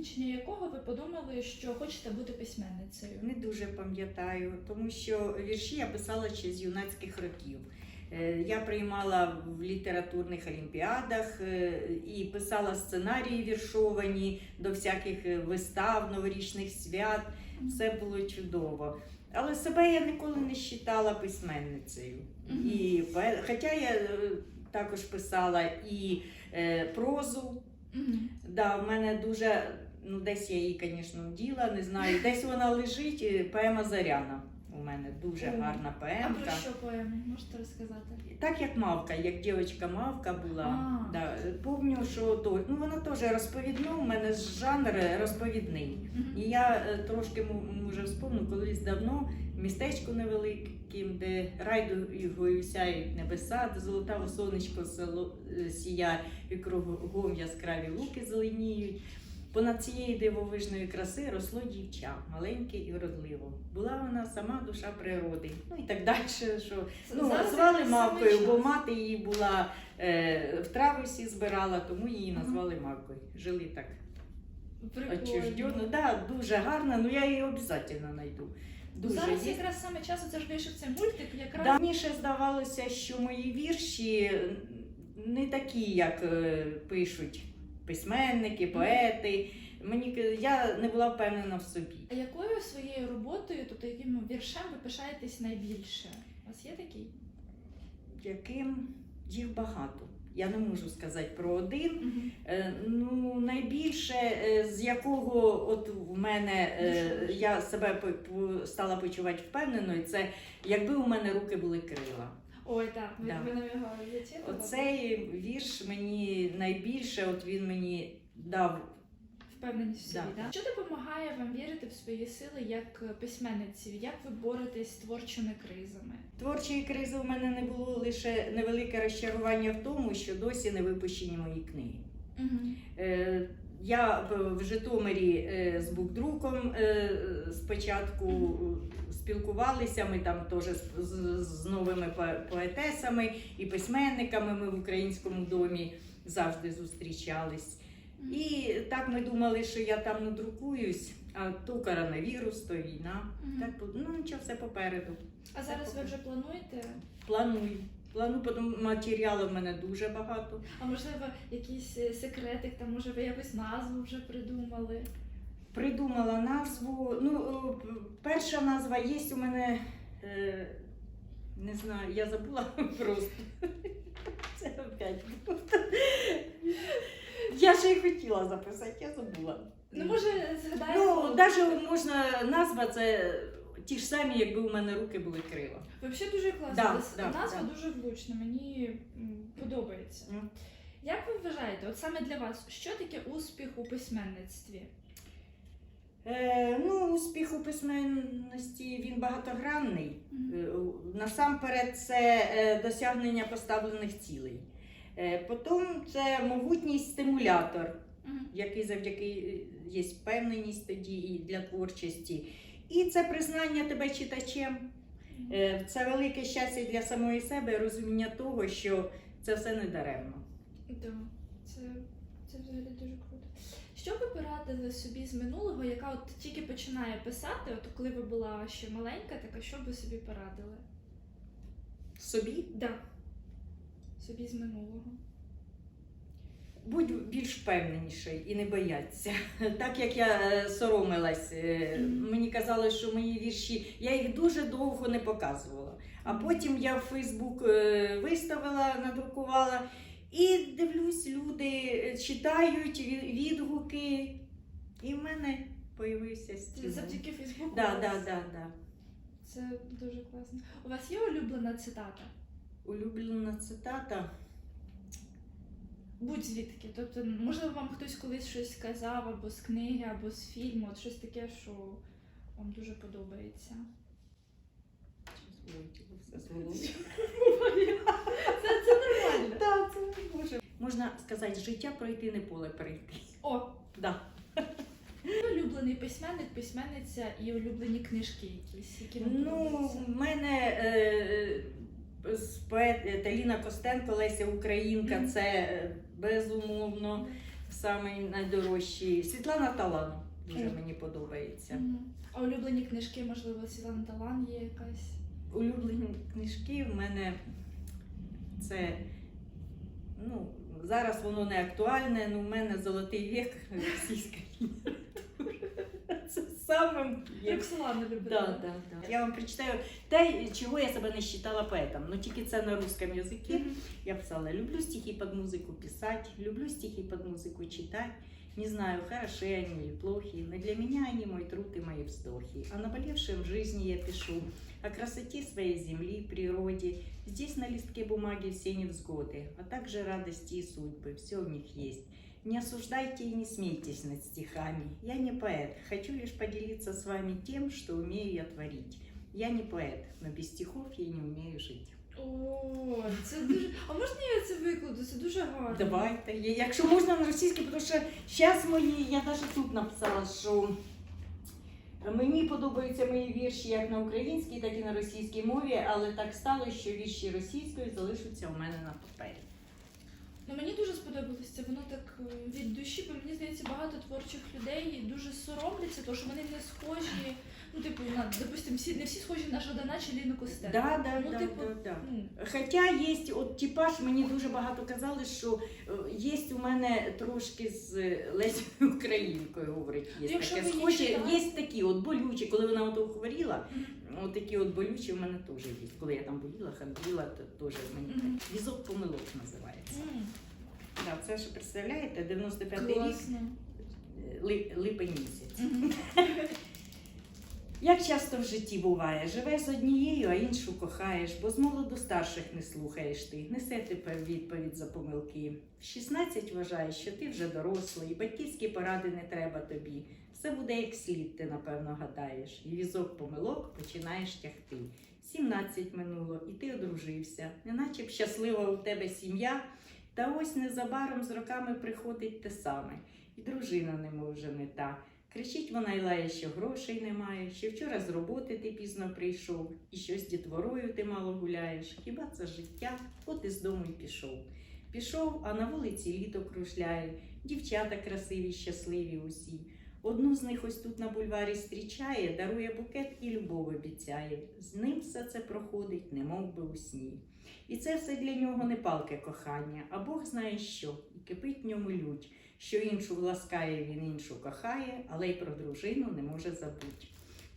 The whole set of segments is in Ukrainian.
закінчення якого ви подумали, що хочете бути письменницею? Не дуже пам'ятаю, тому що вірші я писала ще з юнацьких років. Е, Я приймала в літературних олімпіадах е, і писала сценарії віршовані до всяких е, вистав, новорічних свят. Все було чудово. Але себе я ніколи не вважала письменницею. І, хоча я також писала і прозу, Мгм. Да, в мене дуже, ну десь я її, звісно, вділа, не знаю. Десь вона лежить, е, поема Заряна. У мене дуже О, гарна А поемка. про що поеми? Можете розказати? Так як мавка, як дівчинка мавка була. А. Да, помню, що то, ну вона теж розповідна, у мене жанр розповідний. І я е, трошки може вспомню, колись давно в містечку невеликим, де райдугою сяють небеса, де золотаве сонечко село е, сія і кругом яскраві луки зеленіють. Понад цією дивовижної краси росло дівча, маленьке і вродливо. Була вона сама душа природи. Ну і так далі. Що, ну, Зараз звали мавкою, бо мати її була е, в трави збирала, тому її Ага. назвали мавкою. Жили так. Отчужденно, да, дуже гарна, ну я її обов'язково знайду. Дуже Зараз є. якраз саме час, це ж вийшов цей мультик, якраз Давніше здавалося, що мої вірші не такі, як е, пишуть письменники, поети. Мені я не була впевнена в собі. А якою своєю роботою, тобто яким віршем ви пишаєтесь найбільше? У вас є такий? Яким їх багато. Я не можу сказати про один. Мгм. Е, Ну, найбільше, е, з якого от в мене е, я себе стала почувати впевненою, це якби у мене руки були крила. Ой, так, ви, Да. нам його зачитували? Оцей вірш мені найбільше, от він мені дав Впевненість в собі, Да. да. Що допомагає вам вірити в свої сили як письменниці? Як ви боретесь з творчими кризами? Творчої кризи у мене не було лише невелике розчарування в тому, що досі не випущені мої книги. Угу. Е, Я в- Житомирі е, з букдруком е, спочатку е, спілкувалися. Ми там теж з новими поетесами і письменниками. Ми в українському домі завжди зустрічались. І так ми думали, що я там надрукуюсь, а то коронавірус, то війна. Так, ну нічого, все попереду. А зараз ви вже плануєте? Планую. Планую, тому матеріалу в мене дуже багато. А можливо, якийсь е, секретик, там може ви якусь назву вже придумали? Придумала назву. Ну, перша назва є у мене. Е, не знаю, я забула просто. Це опять. Я ще й хотіла записати, я забула. Ну, може, згадаємо. Ну, навіть можна назва це ті ж самі, якби у мене руки були крила. Взагалі дуже класно. Да, да, Назва да. дуже влучна, мені подобається. М. Як ви вважаєте, от саме для вас, що таке успіх у письменництві? Е, ну, успіх у письменності він багатогранний. Е, Насамперед, це е, досягнення поставлених цілей. Е, Потім це могутній стимулятор, Мгм. який завдяки є впевненість тоді і для творчості. І це признання тебе читачем. Е, Це велике щастя для самої себе, розуміння того, що це все не даремно. Да, це, це взагалі дуже круто. Що ви порадили собі з минулого, яка от тільки починає писати, от коли ви була ще маленька, така що ви собі порадили? Собі Да. Собі з минулого. Будь більш впевненіший і не бояться. Так як я е, соромилась, е, мені казали, що мої вірші, я їх дуже довго не показувала. А потім я в Фейсбук е, виставила, надрукувала. І дивлюсь, люди читають відгуки, і в мене появився стіл. Завдяки Фейсбуку. Да, да, вас- да, да. Це дуже класно. У вас є улюблена цитата? Улюблена цитата. Будь звідки. Тобто, можливо, вам хтось колись щось сказав або з книги, або з фільму, от щось таке, що вам дуже подобається. Це, це нормально. Так, це може. Можна сказати, життя пройти, не поле перейти. О, Да. улюблений письменник, письменниця і улюблені книжки якісь, які вам Ну, подобаються. в мене е, поет Таліна Костенко, Леся Українка, це е, безумовно. самий найдорожчий. Світлана Талан дуже мені подобається. А улюблені книжки, можливо, Світлана Талан є якась. Улюблені книжки в мене це. Ну, зараз воно не актуальне, але в мене золотий вік літератури. Це саме є. Роксолана любить. Да, да, да. Я вам прочитаю те, чого я себе не вважала поетом. Ну тільки це на русском язикі. Мгм. Я писала, люблю стихи под музыку писать, люблю стихи под музыку читать. Не знаю, хороши они или плохи, но для меня они мой труд и мои вздохи. О наболевшем в жизни я пишу, о красоте своей земли, природе. Здесь на листке бумаги все невзгоды, а также радости и судьбы, все в них есть. Не осуждайте и не смейтесь над стихами. Я не поэт, хочу лишь поделиться с вами тем, что умею я творить. Я не поэт, но без стихов я не умею жить. О, це дуже. А можна я це викладу? Це дуже гарно. Давайте. Я- Якщо можна на російській, тому що зараз мої, я навіть тут написала, що мені подобаються мої вірші як на українській, так і на російській мові, але так стало, що вірші російською залишаться у мене на папері. Ну мені дуже сподобалося. Воно так е, від душі, бо мені здається, багато творчих людей дуже соромляться, тому що вони не схожі. Ну, типу, на допустим, всі не всі схожі на Жадана чи Ліну Костенко. Да, да, ну, да, типу, да, да. ну, Хоча є от типаж, мені дуже багато казали, що е, є у мене трошки з Лесією Українкою, говорить, є Якщо таке читали? Є такі от болючі, коли вона ото хворіла, Мгм. От такі от болючі в мене теж є. Коли я там боліла, ходила, то теж мені так. Візок помилок називається. Да, це ж представляєте, 95 рік, е, ли- липень місяць. Як часто в житті буває, живеш з однією, а іншу кохаєш, бо з молоду старших не слухаєш ти. Несе тепер відповідь за помилки. В 16 вважаєш, що ти вже дорослий, батьківські поради не треба тобі. Все буде як слід, ти напевно гадаєш. І візок помилок починаєш тягти. 17 минуло, і ти одружився, неначе б щаслива у тебе сім'я. Та ось незабаром з роками приходить те саме, і дружина не може не та. Кричить вона й лає, що грошей немає, що вчора з роботи ти пізно прийшов, і що з дітворою ти мало гуляєш. Хіба це життя? От із дому й пішов. Пішов, а на вулиці літо кружляє, дівчата красиві, щасливі усі. Одну з них ось тут на бульварі зустрічає, дарує букет і любов обіцяє. З ним все це проходить, немов би у сні. І це все для нього не палке кохання, а Бог знає що, і кипить в ньому лють що іншу власкає, він іншу кохає, але й про дружину не може забути.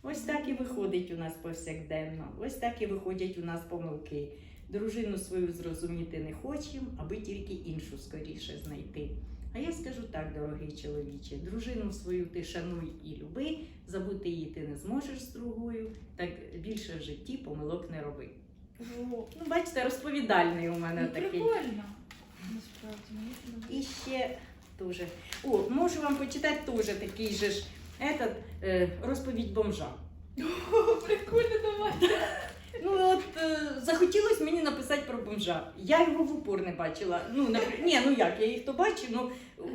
Ось так і виходить у нас повсякденно, ось так і виходять у нас помилки. Дружину свою зрозуміти не хочемо, аби тільки іншу скоріше знайти. А я скажу так, дорогий чоловіче, дружину свою ти шануй і люби, забути її ти не зможеш з другою, так більше в житті помилок не роби. О, Ну, бачите, розповідальний у мене ну, такий. прикольно. І ще дуже. О, можу вам почитати теж такий же ж этот, е, розповідь бомжа. О, прикольно, давай. Ну от е, захотілося мені написати про бомжа. Я його в упор не бачила. Ну, напр- ні, ну як, я їх то бачу, ну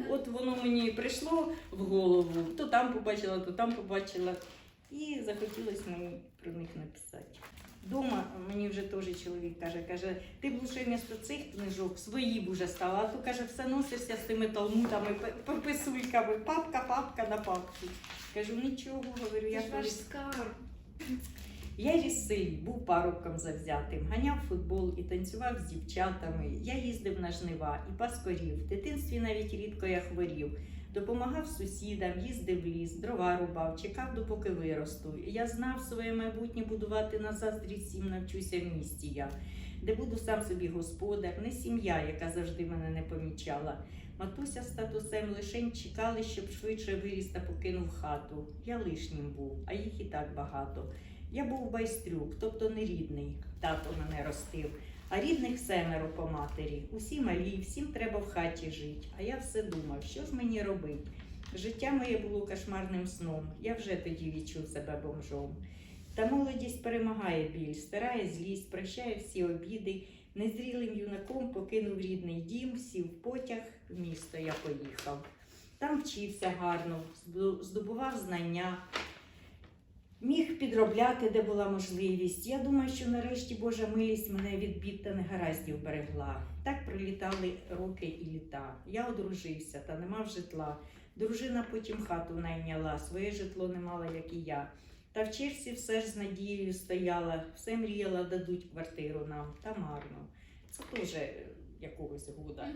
от воно мені прийшло в голову. То там побачила, то там побачила. І захотілося мені про них написати. Дома мені вже теж чоловік каже, каже, ти б лише вмісто цих книжок свої б уже стала, а то каже, все носишся з тими талмутами, п- пописульками, папка, папка на папці. Кажу, нічого, говорю, Це я ж ваш скарб. Я ріс в селі, був парубком завзятим, ганяв футбол і танцював з дівчатами. Я їздив на жнива і пас корів. В дитинстві навіть рідко я хворів. Допомагав сусідам, їздив в ліс, дрова рубав, чекав, допоки виросту. Я знав своє майбутнє будувати на заздрість всім навчуся в місті я, де буду сам собі господар, не сім'я, яка завжди мене не помічала. Матуся з татусем лишень чекали, щоб швидше виріс та покинув хату. Я лишнім був, а їх і так багато. Я був байстрюк, тобто не рідний. Тато мене ростив. А рідних семеро по матері. Усі малі, всім треба в хаті жити. А я все думав, що ж мені робить. Життя моє було кошмарним сном. Я вже тоді відчув себе бомжом. Та молодість перемагає біль, стирає злість, прощає всі обіди. Незрілим юнаком покинув рідний дім, сів потяг, в місто я поїхав. Там вчився гарно, здобував знання, Міг підробляти, де була можливість. Я думаю, що нарешті Божа милість мене від бід та негараздів берегла. Так пролітали роки і літа. Я одружився та не мав житла. Дружина потім хату найняла, своє житло не мала, як і я. Та в черзі все ж з надією стояла, все мріяла, дадуть квартиру нам, та марно. Це теж е, якогось года.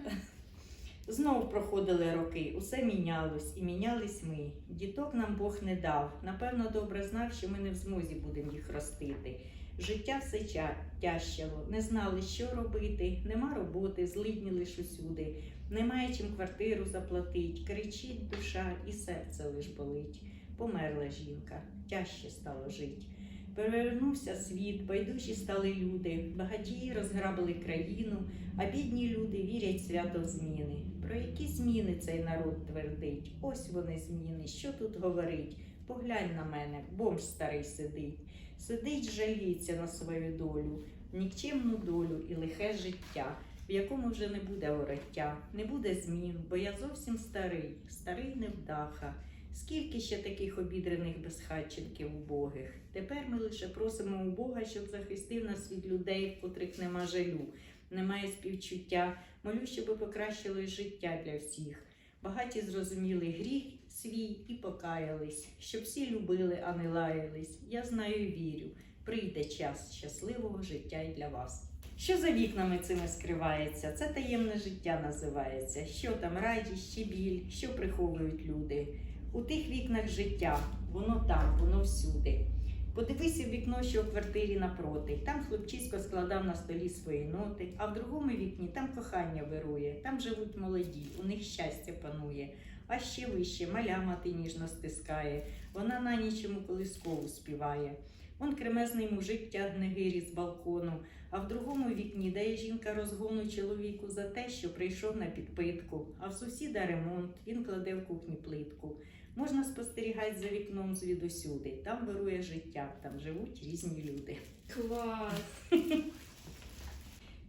Знов проходили роки, усе мінялось і мінялись ми. Діток нам Бог не дав. Напевно, добре знав, що ми не в змозі будемо їх ростити. Життя все ча- тяжчало, не знали, що робити, нема роботи, злидні лиш усюди, немає чим квартиру заплатить, кричить душа і серце лиш болить. Померла жінка, тяжче стало жить. Перевернувся світ, байдужі стали люди, багатії розграбили країну, а бідні люди вірять свято в зміни. Про які зміни цей народ твердить? Ось вони зміни, що тут говорить? Поглянь на мене, бомж старий сидить. Сидить, жаліється на свою долю, нікчемну долю і лихе життя, в якому вже не буде вороття, не буде змін, бо я зовсім старий, старий невдаха. Скільки ще таких обідрених безхатченків убогих? Тепер ми лише просимо у Бога, щоб захистив нас від людей, в котрих нема жалю, немає співчуття. Молю, щоб покращилось життя для всіх. Багаті зрозуміли гріх свій і покаялись, щоб всі любили, а не лаялись. Я знаю і вірю, прийде час щасливого життя і для вас. Що за вікнами цими скривається? Це таємне життя називається. Що там радість чи біль, що приховують люди? У тих вікнах життя, воно там, воно всюди. Подивися в вікно, що у квартирі напроти. Там хлопчисько складав на столі свої ноти, а в другому вікні там кохання вирує, там живуть молоді, у них щастя панує. А ще вище маля мати ніжно стискає, вона на ніч йому колискову співає. Он кремезний мужик тягне гирі з балкону, а в другому вікні дає жінка розгону чоловіку за те, що прийшов на підпитку, а в сусіда ремонт, він кладе в кухні плитку. Можна спостерігати за вікном звідусюди. Там вирує життя, там живуть різні люди. Клас.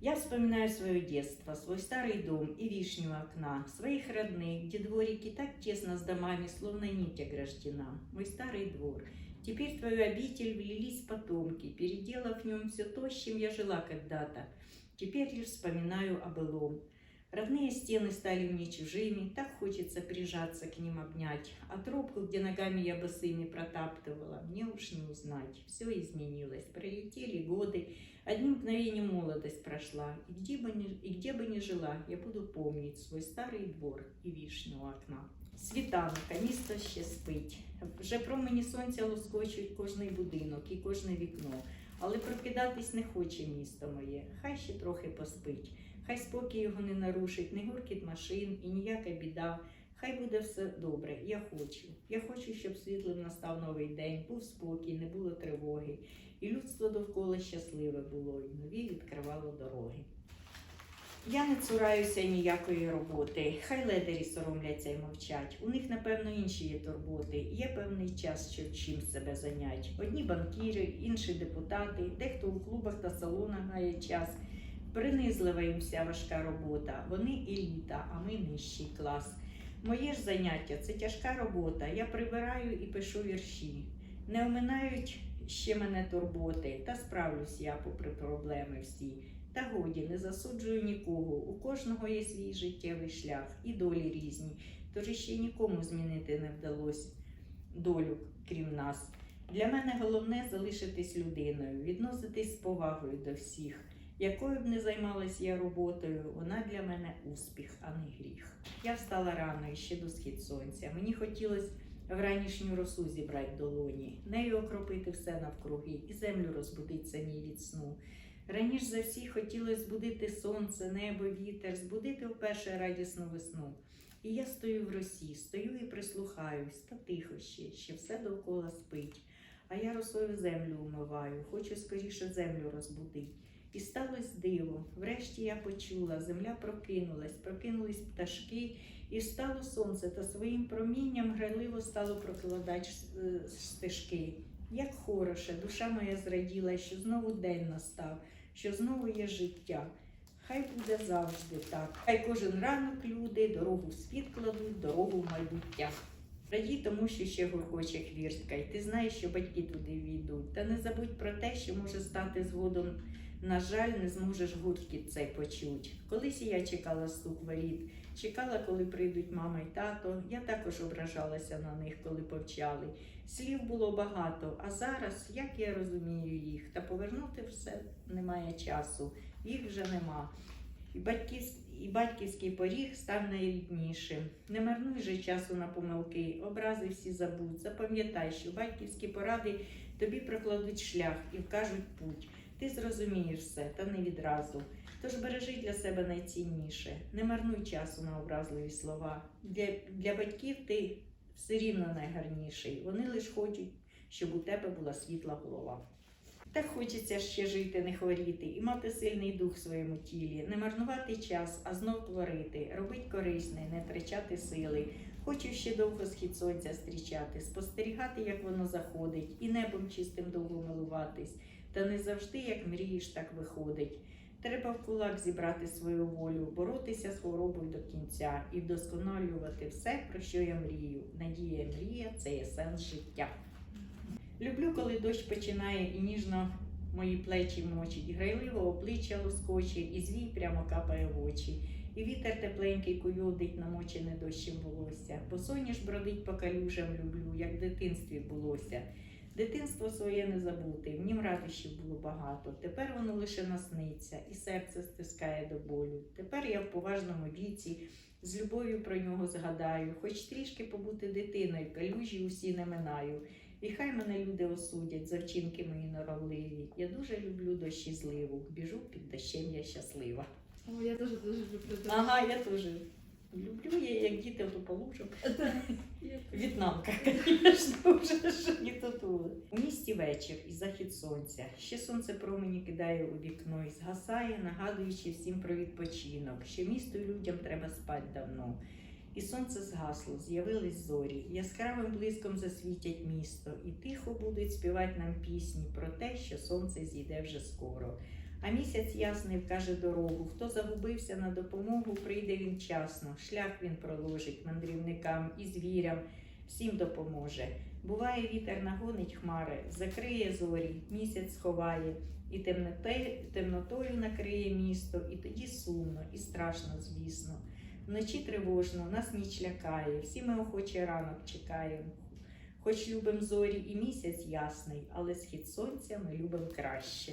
Я вспоминаю свое детство, свой старый дом и вишню у окна, своих родных, где дворики так тесно с домами, словно нить ограждена. Мой старый двор. Теперь в твою обитель влились потомки, переделав в нем все то, с чем я жила когда-то. Теперь лишь вспоминаю о былом. Родные стены стали мне чужими, так хочется прижаться к ним обнять. А тропку, где ногами я босыми протаптывала, мне уж не узнать. Все изменилось, пролетели годы, Одним мгновением молодость прошла, и где, бы ни, и где бы ни жила, я буду помнить свой старий двор і вішню у окна. Світанка, місто ще спить. Вже промені сонця лоскочуть кожний будинок і кожне вікно. Але прокидатись не хоче місто моє. Хай ще трохи поспить. Хай спокій його не нарушить, не гуркіт машин і ніяка біда. Хай буде все добре. Я хочу. Я хочу, щоб світлим настав новий день, був спокій, не було тривоги. І людство довкола щасливе було, і нові відкривало дороги. Я не цураюся ніякої роботи. Хай ледарі соромляться і мовчать. У них, напевно, інші є турботи. Є певний час, щоб чим себе зайнять. Одні банкіри, інші депутати, дехто у клубах та салонах гає час. Принизлива їм вся важка робота. Вони еліта, а ми нижчий клас. Моє ж заняття це тяжка робота. Я прибираю і пишу вірші. Не оминають ще мене турботи, та справлюсь я попри проблеми всі. Та годі не засуджую нікого. У кожного є свій життєвий шлях і долі різні. Тож іще нікому змінити не вдалося долю, крім нас. Для мене головне залишитись людиною, відноситись з повагою до всіх. Якою б не займалась я роботою, вона для мене успіх, а не гріх. Я встала рано і ще до схід сонця. Мені хотілося вранішню росу зібрати долоні, нею окропити все навкруги і землю розбудить самій від сну. Раніше за всіх хотілося збудити сонце, небо, вітер, збудити вперше радісну весну. І я стою в росі, стою і прислухаюсь, та тихо ще, ще все довкола спить. А я росою землю умиваю, хочу скоріше землю розбудить. І сталося диво. Врешті я почула, земля прокинулась, прокинулись пташки, і встало сонце та своїм промінням грайливо стало прокладати е, стежки. Як хороше, душа моя зраділа, що знову день настав, що знову є життя. Хай буде завжди так. Хай кожен ранок люди дорогу в світ кладуть, дорогу в майбуття. Радій тому, що ще гуркоче хвіртка, і ти знаєш, що батьки туди війдуть. Та не забудь про те, що може стати згодом. На жаль, не зможеш гуркіт цей почуть. Колись і я чекала стук воріт, чекала, коли прийдуть мама й тато. Я також ображалася на них, коли повчали. Слів було багато, а зараз, як я розумію їх, та повернути все немає часу, їх вже нема. І, батьківсь... і батьківський поріг став найріднішим. Не марнуй же часу на помилки, образи всі забудь. Запам'ятай, що батьківські поради тобі прокладуть шлях і вкажуть путь. Ти зрозумієш все, та не відразу. Тож бережи для себе найцінніше, не марнуй часу на образливі слова. Для, для батьків ти все рівно найгарніший. Вони лиш хочуть, щоб у тебе була світла голова. Так хочеться ще жити, не хворіти і мати сильний дух в своєму тілі, не марнувати час, а знов творити, робить корисне, не втрачати сили. Хочу ще довго схід сонця зустрічати, спостерігати, як воно заходить, і небом чистим довго милуватись. Та не завжди, як мрієш, так виходить. Треба в кулак зібрати свою волю, боротися з хворобою до кінця і вдосконалювати все, про що я мрію. Надія мрія це є сенс життя. Люблю, коли дощ починає і ніжно мої плечі мочить, грайливо обличчя лоскочить, і звій прямо капає в очі. І вітер тепленький куйовдить намочене дощем волосся, бо соняш бродить по калюжам люблю, як в дитинстві булося. Дитинство своє не забути, в нім радощів було багато. Тепер воно лише насниться, і серце стискає до болю. Тепер я в поважному віці з любов'ю про нього згадаю, хоч трішки побути дитиною, калюжі усі не минаю. І хай мене люди осудять за вчинки мої норовливі. Я дуже люблю дощі зливу. Біжу під дощем, я щаслива. О, я теж дуже люблю. Ага, я теж люблю, я як діти в полужу. В'єтнамка, звісно, вже ж не татули. У місті вечір і захід сонця. Ще сонце промені кидає у вікно і згасає, нагадуючи всім про відпочинок, що місту і людям треба спати давно. І сонце згасло, з'явились зорі, яскравим блиском засвітять місто, і тихо будуть співати нам пісні про те, що сонце зійде вже скоро. А місяць ясний вкаже дорогу. Хто загубився на допомогу, прийде він вчасно. Шлях він проложить мандрівникам і звірям, всім допоможе. Буває, вітер нагонить хмари, закриє зорі, місяць сховає, і темнотою накриє місто, і тоді сумно, і страшно, звісно. Вночі тривожно, нас ніч лякає, всі ми охоче ранок чекаємо. Хоч любим зорі і місяць ясний, але схід сонця ми любимо краще.